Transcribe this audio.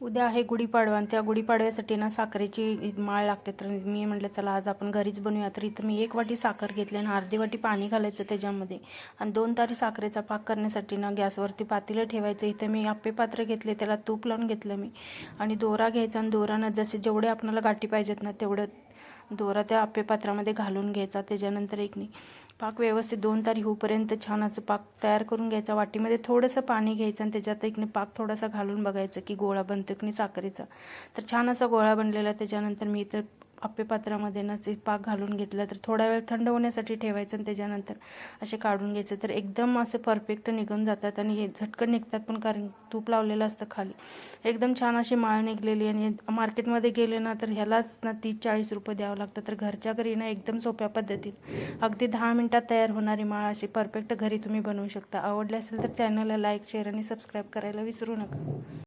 उद्या आहे गुढीपाडवा आणि त्या गुढीपाडव्यासाठी ना साखरेची माळ लागते. तर मी म्हटलं चला आज आपण घरीच बनवूया तर इथं मी एक वाटी साखर घेतली आणि अर्धी वाटी पाणी घालायचं त्याच्यामध्ये. आणि दोन तारी साखरेचा पाक करण्यासाठी ना गॅसवरती पातेलं ठेवायचं. इथं मी आप्पे पात्र घेतले त्याला तूप लावून घेतलं मी. आणि दोरा घ्यायचा आणि दोरानं जसे जेवढे आपल्याला गाठी पाहिजेत ना तेवढं दोरा त्या आप्पे पात्रामध्ये घालून घ्यायचा त्याच्यानंतर एक नाही पाक व्यवस्थित दोन तारी होऊपर्यंत छान असं पाक तयार करून घ्यायचा. वाटीमध्ये थोडंसं पाणी घ्यायचं आणि त्याच्यात एक पाक थोडासा घालून बघायचं की गोळा बनतो की नाही साखरेचा. तर छान असा गोळा बनलेला त्याच्यानंतर मी इथं अप्पेपात्रामध्ये ना ते पाक घालून घेतला तर थोडा वेळ थंड होण्यासाठी ठेवायचं आणि त्याच्यानंतर असे काढून घ्यायचं. तर एकदम असे परफेक्ट निघून जातात आणि हे झटकन निघतात पण कारण तूप लावलेलं असतं खाली. एकदम छान अशी माळ निघलेली आणि मार्केटमध्ये गेले ना तर ह्यालाच ना तीस चाळीस रुपये द्यावं लागतं. तर घरच्या घरी ना एकदम सोप्या पद्धतीत अगदी दहा मिनटात तयार होणारी माळ अशी परफेक्ट घरी तुम्ही बनवू शकता. आवडली असेल तर चॅनलला लाईक शेअर आणि सबस्क्राईब करायला विसरू नका.